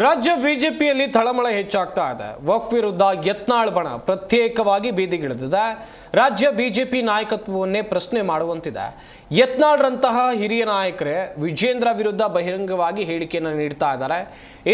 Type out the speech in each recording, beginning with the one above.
ರಾಜ್ಯ ಬಿಜೆಪಿಯಲ್ಲಿ ತಳಮಳ ಹೆಚ್ಚಾಗ್ತಾ ಇದೆ. ವಕ್ ವಿರುದ್ಧ ಯತ್ನಾಳ್ ಬಣ ಪ್ರತ್ಯೇಕವಾಗಿ ಬೀದಿಗಿಳಿದಿದೆ. ರಾಜ್ಯ ಬಿಜೆಪಿ ನಾಯಕತ್ವವನ್ನೇ ಪ್ರಶ್ನೆ ಮಾಡುವಂತಿದೆ. ಯತ್ನಾಳ್ರಂತಹ ಹಿರಿಯ ನಾಯಕರೇ ವಿಜೇಂದ್ರ ವಿರುದ್ಧ ಬಹಿರಂಗವಾಗಿ ಹೇಳಿಕೆಯನ್ನು ನೀಡ್ತಾ ಇದ್ದಾರೆ.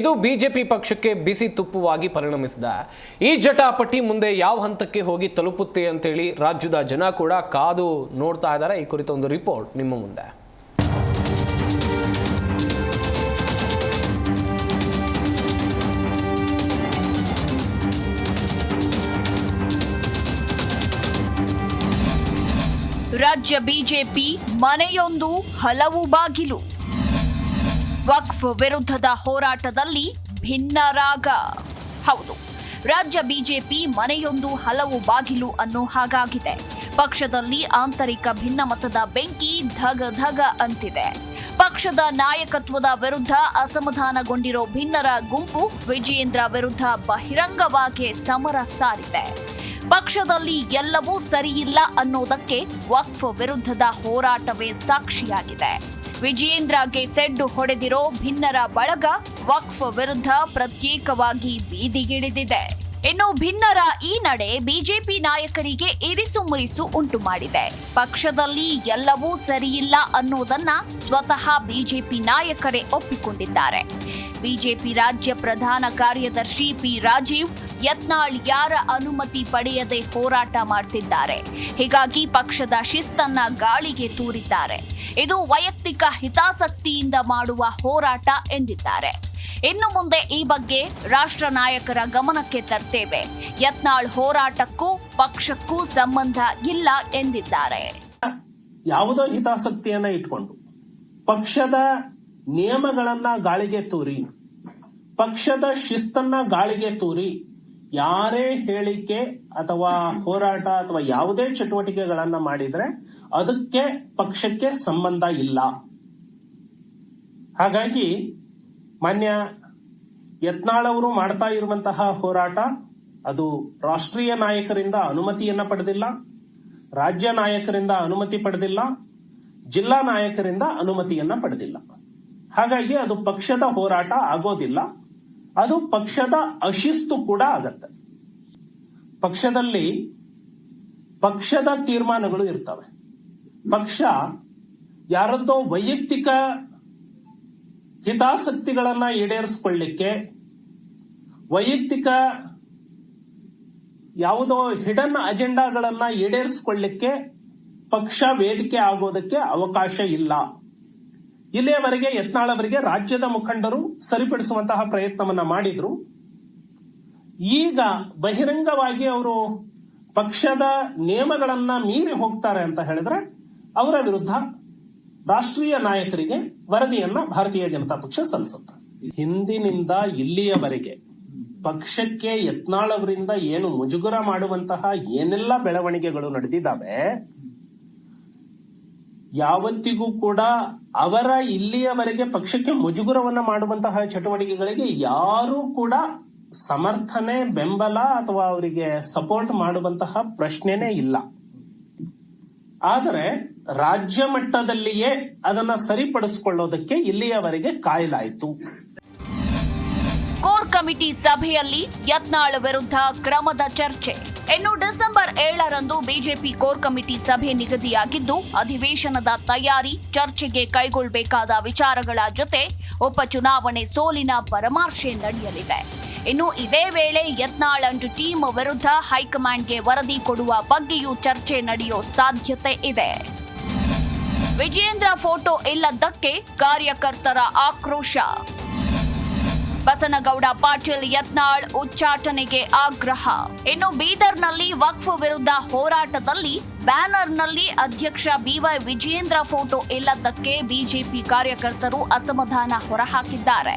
ಇದು ಬಿಜೆಪಿ ಪಕ್ಷಕ್ಕೆ ಬಿಸಿ ತುಪ್ಪುವಾಗಿ ಪರಿಣಮಿಸಿದೆ. ಈ ಜಟಾಪಟಿ ಮುಂದೆ ಯಾವ ಹಂತಕ್ಕೆ ಹೋಗಿ ತಲುಪುತ್ತೆ ಅಂತೇಳಿ ರಾಜ್ಯದ ಜನ ಕೂಡ ಕಾದು ನೋಡ್ತಾ ಇದ್ದಾರೆ. ಈ ಕುರಿತ ಒಂದು ರಿಪೋರ್ಟ್ ನಿಮ್ಮ ಮುಂದೆ. ರಾಜ್ಯ ಬಿಜೆಪಿ ಮನೆಯೊಂದು ಹಲವು ಬಾಗಿಲು. ವಕ್ಫ್ ವಿರುದ್ಧದ ಹೋರಾಟದಲ್ಲಿ ಭಿನ್ನ ರಾಗ. ಹೌದು, ರಾಜ್ಯ ಬಿಜೆಪಿ ಮನೆಯೊಂದು ಹಲವು ಬಾಗಿಲು ಅನ್ನೋ ಹಾಗಾಗಿದೆ. ಪಕ್ಷದಲ್ಲಿ ಆಂತರಿಕ ಭಿನ್ನಮತದ ಬೆಂಕಿ ಧಗ ಧಗ ಅಂತಿದೆ. ಪಕ್ಷದ ನಾಯಕತ್ವದ ವಿರುದ್ಧ ಅಸಮಾಧಾನಗೊಂಡಿರೋ ಭಿನ್ನರ ಗುಂಪು ವಿಜಯೇಂದ್ರ ವಿರುದ್ಧ ಬಹಿರಂಗವಾಗಿ ಸಮರ ಸಾರಿದೆ. ಪಕ್ಷದಲ್ಲಿ ಎಲ್ಲವೂ ಸರಿಯಿಲ್ಲ ಅನ್ನೋದಕ್ಕೆ ವಕ್ಫ್ ವಿರುದ್ಧದ ಹೋರಾಟವೇ ಸಾಕ್ಷಿಯಾಗಿದೆ. ವಿಜಯೇಂದ್ರಗೆ ಸೆಡ್ಡು ಹೊಡೆದಿರೋ ಭಿನ್ನರ ಬಳಗ ವಕ್ಫ್ ವಿರುದ್ಧ ಪ್ರತ್ಯೇಕವಾಗಿ ಬೀದಿಗಿಳಿದಿದೆ. ಇನ್ನು ಭಿನ್ನರ ಈ ನಡೆ ಬಿಜೆಪಿ ನಾಯಕರಿಗೆ ಇರಿಸು ಮುರಿಸು ಉಂಟು ಮಾಡಿದೆ. ಪಕ್ಷದಲ್ಲಿ ಎಲ್ಲವೂ ಸರಿಯಿಲ್ಲ ಅನ್ನೋದನ್ನ ಸ್ವತಃ ಬಿಜೆಪಿ ನಾಯಕರೇ ಒಪ್ಪಿಕೊಂಡಿದ್ದಾರೆ. ಬಿಜೆಪಿ ರಾಜ್ಯ ಪ್ರಧಾನ ಕಾರ್ಯದರ್ಶಿ ಪಿ ರಾಜೀವ್ ಯತ್ನಾಳ್ ಯಾರ ಅನುಮತಿ ಪಡೆಯದೆ ಹೋರಾಟ ಮಾಡ್ತಿದ್ದಾರೆ. ಹೀಗಾಗಿ ಪಕ್ಷದ ಶಿಸ್ತನ್ನ ಗಾಳಿಗೆ ತೂರಿದ್ದಾರೆ. ಇದು ವೈಯಕ್ತಿಕ ಹಿತಾಸಕ್ತಿಯಿಂದ ಮಾಡುವ ಹೋರಾಟ ಎಂದಿದ್ದಾರೆ. ಇನ್ನು ಮುಂದೆ ಈ ಬಗ್ಗೆ ರಾಷ್ಟ್ರ ನಾಯಕರ ಗಮನಕ್ಕೆ ತರ್ತೇವೆ. ಯತ್ನಾಳ್ ಹೋರಾಟಕ್ಕೂ ಪಕ್ಷಕ್ಕೂ ಸಂಬಂಧ ಇಲ್ಲ ಎಂದಿದ್ದಾರೆ. ಯಾವುದೋ ಹಿತಾಸಕ್ತಿಯನ್ನ ಇಟ್ಕೊಂಡು ಪಕ್ಷದ ನಿಯಮಗಳನ್ನ ಗಾಳಿಗೆ ತೂರಿ, ಪಕ್ಷದ ಶಿಸ್ತನ್ನ ಗಾಳಿಗೆ ತೂರಿ ಯಾರೇ ಹೇಳಿಕೆ ಅಥವಾ ಹೋರಾಟ ಅಥವಾ ಯಾವುದೇ ಚಟುವಟಿಕೆಗಳನ್ನ ಮಾಡಿದ್ರೆ ಅದಕ್ಕೆ ಪಕ್ಷಕ್ಕೆ ಸಂಬಂಧ ಇಲ್ಲ. ಹಾಗಾಗಿ ಮಾನ್ಯ ಯತ್ನಾಳ್ ಅವರು ಮಾಡ್ತಾ ಇರುವಂತಹ ಹೋರಾಟ, ಅದು ರಾಷ್ಟ್ರೀಯ ನಾಯಕರಿಂದ ಅನುಮತಿಯನ್ನ ಪಡೆದಿಲ್ಲ, ರಾಜ್ಯ ನಾಯಕರಿಂದ ಅನುಮತಿ ಪಡೆದಿಲ್ಲ, ಜಿಲ್ಲಾ ನಾಯಕರಿಂದ ಅನುಮತಿಯನ್ನ ಪಡೆದಿಲ್ಲ. ಹಾಗಾಗಿ ಅದು ಪಕ್ಷದ ಹೋರಾಟ ಆಗೋದಿಲ್ಲ, ಅದು ಪಕ್ಷದ ಅಶಿಸ್ತು ಕೂಡ ಆಗತ್ತೆ. ಪಕ್ಷದಲ್ಲಿ ಪಕ್ಷದ ತೀರ್ಮಾನಗಳು ಇರ್ತವೆ. ಪಕ್ಷ ಯಾರದ್ದೋ ವೈಯಕ್ತಿಕ ಹಿತಾಸಕ್ತಿಗಳನ್ನ ಈಡೇರಿಸಿಕೊಳ್ಳಿಕ್ಕೆ ವೈಯಕ್ತಿಕ ಯಾವುದೋ ಹಿಡನ್ ಅಜೆಂಡಾಗಳನ್ನ ಈಡೇರಿಸಿಕೊಳ್ಳಿಕ್ಕೆ ಪಕ್ಷ ವೇದಿಕೆ ಆಗೋದಕ್ಕೆ ಅವಕಾಶ ಇಲ್ಲ. ಇಲ್ಲಿಯವರೆಗೆ ಯತ್ನಾಳ್ ಅವರಿಗೆ ರಾಜ್ಯದ ಮುಖಂಡರು ಸರಿಪಡಿಸುವಂತಹ ಪ್ರಯತ್ನವನ್ನ ಮಾಡಿದ್ರು. ಈಗ ಬಹಿರಂಗವಾಗಿ ಅವರು ಪಕ್ಷದ ನಿಯಮಗಳನ್ನ ಮೀರಿ ಹೋಗ್ತಾರೆ ಅಂತ ಹೇಳಿದ್ರೆ ಅವರ ವಿರುದ್ಧ ರಾಷ್ಟ್ರೀಯ ನಾಯಕರಿಗೆ ವರದಿಯನ್ನ ಭಾರತೀಯ ಜನತಾ ಪಕ್ಷ ಸಲ್ಲಿಸುತ್ತೆ. ಹಿಂದಿನಿಂದ ಇಲ್ಲಿಯವರೆಗೆ ಪಕ್ಷಕ್ಕೆ ಯತ್ನಾಳವರಿಂದ ಏನು ಮುಜುಗರ ಮಾಡುವಂತಹ ಏನೆಲ್ಲ ಬೆಳವಣಿಗೆಗಳು ನಡೆದಿದ್ದಾವೆ, ಯಾವತ್ತಿಗೂ ಕೂಡ ಅವರ ಇಲ್ಲಿಯವರೆಗೆ ಪಕ್ಷಕ್ಕೆ ಮುಜುಗುರವನ್ನ ಮಾಡುವಂತಹ ಚಟುವಟಿಕೆಗಳಿಗೆ ಯಾರೂ ಕೂಡ ಸಮರ್ಥನೆ, ಬೆಂಬಲ ಅಥವಾ ಅವರಿಗೆ ಸಪೋರ್ಟ್ ಮಾಡುವಂತಹ ಪ್ರಶ್ನೆನೇ ಇಲ್ಲ. ಆದರೆ ರಾಜ್ಯ ಮಟ್ಟದಲ್ಲಿಯೇ ಅದನ್ನ ಸರಿಪಡಿಸಿಕೊಳ್ಳೋದಕ್ಕೆ ಇಲ್ಲಿಯವರೆಗೆ ಕಾಯಲಾಯಿತು. ಕೋರ್ ಕಮಿಟಿ ಸಭೆಯಲ್ಲಿ ಯತ್ನಾಳ್ ವಿರುದ್ಧ ಕ್ರಮದ ಚರ್ಚೆ. ಇನ್ನು ಡಿಸೆಂಬರ್ ಏಳರಂದು ಬಿಜೆಪಿ ಕೋರ್ ಕಮಿಟಿ ಸಭೆ ನಿಗದಿಯಾಗಿದ್ದು, ಅಧಿವೇಶನದ ತಯಾರಿ ಚರ್ಚೆಗೆ ಕೈಗೊಳ್ಳಬೇಕಾದ ವಿಚಾರಗಳ ಜೊತೆ ಉಪಚುನಾವಣೆ ಸೋಲಿನ ಪರಾಮರ್ಶೆ ನಡೆಯಲಿದೆ. ಇನ್ನು ಇದೇ ವೇಳೆ ಯತ್ನಾಳ್ ಅಂಡ್ ಟೀಮ್ ವಿರುದ್ಧ ಹೈಕಮಾಂಡ್ಗೆ ವರದಿ ಕೊಡುವ ಬಗ್ಗೆಯೂ ಚರ್ಚೆ ನಡೆಯೋ ಸಾಧ್ಯತೆ ಇದೆ. ವಿಜಯೇಂದ್ರ ಫೋಟೋ ಇಲ್ಲದ್ದಕ್ಕೆ ಕಾರ್ಯಕರ್ತರ ಆಕ್ರೋಶ. ಬಸನಗೌಡ ಪಾಟೀಲ್ ಯತ್ನಾಳ್ ಉಚ್ಚಾಟನೆಗೆ ಆಗ್ರಹ. ಇನ್ನು ಬೀದರ್ನಲ್ಲಿ ವಕ್ಫ್ ವಿರುದ್ಧ ಹೋರಾಟದಲ್ಲಿ ಬ್ಯಾನರ್ನಲ್ಲಿ ಅಧ್ಯಕ್ಷ ಬಿವೈ ವಿಜೇಂದ್ರ ಫೋಟೋ ಇಲ್ಲದ್ದಕ್ಕೆ ಬಿಜೆಪಿ ಕಾರ್ಯಕರ್ತರು ಅಸಮಾಧಾನ ಹೊರಹಾಕಿದ್ದಾರೆ.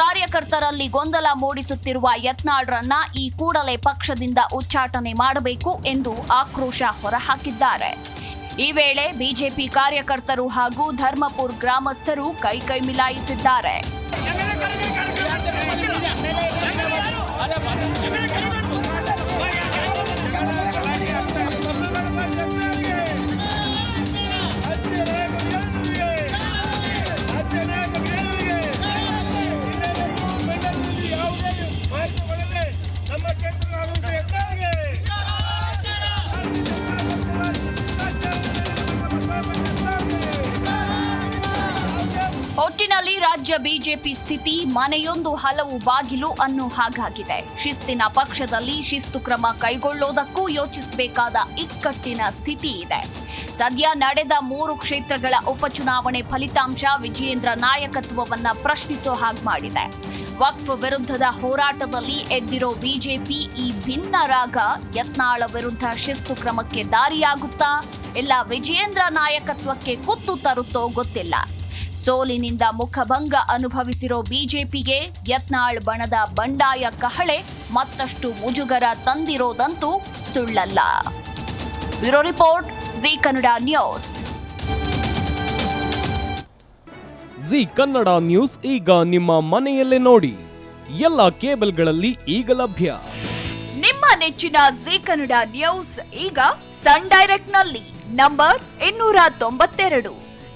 ಕಾರ್ಯಕರ್ತರಲ್ಲಿ ಗೊಂದಲ ಮೂಡಿಸುತ್ತಿರುವ ಯತ್ನಾಳ್ರನ್ನ ಈ ಕೂಡಲೇ ಪಕ್ಷದಿಂದ ಉಚ್ಚಾಟನೆ ಮಾಡಬೇಕು ಎಂದು ಆಕ್ರೋಶ ಹೊರಹಾಕಿದ್ದಾರೆ. ಈ ವೇಳೆ ಬಿಜೆಪಿ ಕಾರ್ಯಕರ್ತರು ಹಾಗೂ ಧರ್ಮಪುರ್ ಗ್ರಾಮಸ್ಥರು ಕೈ ಕೈ ಮಿಲಾಯಿಸಿದ್ದಾರೆ. ರಾಜ್ಯ ಬಿಜೆಪಿ ಸ್ಥಿತಿ ಮನೆಯೊಂದು ಹಲವು ಬಾಗಿಲು ಅನ್ನೋ ಹಾಗಾಗಿದೆ. ಶಿಸ್ತಿನ ಪಕ್ಷದಲ್ಲಿ ಶಿಸ್ತು ಕ್ರಮ ಕೈಗೊಳ್ಳೋದಕ್ಕೂ ಯೋಚಿಸಬೇಕಾದ ಇಕ್ಕಟ್ಟಿನ ಸ್ಥಿತಿ ಇದೆ. ಸದ್ಯ ನಡೆದ ಮೂರು ಕ್ಷೇತ್ರಗಳ ಉಪಚುನಾವಣೆ ಫಲಿತಾಂಶ ವಿಜಯೇಂದ್ರ ನಾಯಕತ್ವವನ್ನ ಪ್ರಶ್ನಿಸೋ ಹಾಗೆ ಮಾಡಿದೆ. ವಕ್ಫ್ ವಿರುದ್ಧದ ಹೋರಾಟದಲ್ಲಿ ಎದ್ದಿರೋ ಬಿಜೆಪಿ ಈ ಭಿನ್ನ ರಾಗ ಯತ್ನಾಳ ವಿರುದ್ಧ ಶಿಸ್ತು ಕ್ರಮಕ್ಕೆ ದಾರಿಯಾಗುತ್ತಾ, ಇಲ್ಲ ವಿಜಯೇಂದ್ರ ನಾಯಕತ್ವಕ್ಕೆ ಕುತ್ತು ತರುತ್ತೋ ಗೊತ್ತಿಲ್ಲ. ಸೋಲಿನಿಂದ ಮುಖಭಂಗ ಅನುಭವಿಸಿರೋ ಬಿಜೆಪಿಗೆ ಯತ್ನಾಳ್ ಬಣದ ಬಂಡಾಯ ಕಹಳೆ ಮತ್ತಷ್ಟು ಮುಜುಗರ ತಂದಿರೋದಂತೂ ಸುಳ್ಳಲ್ಲ. Bureau report Zee Kannada news. Zee Kannada news ಈಗ ನಿಮ್ಮ ಮನೆಯಲ್ಲೇ ನೋಡಿ. ಎಲ್ಲ ಕೇಬಲ್ಗಳಲ್ಲಿ ಈಗ ಲಭ್ಯ. ನಿಮ್ಮ ನೆಚ್ಚಿನ ಜಿ ಕನ್ನಡ ನ್ಯೂಸ್ ಈಗ ಸನ್ ಡೈರೆಕ್ಟ್ನಲ್ಲಿ ನಂಬರ್ ಇನ್ನೂರ ತೊಂಬತ್ತೆರಡು.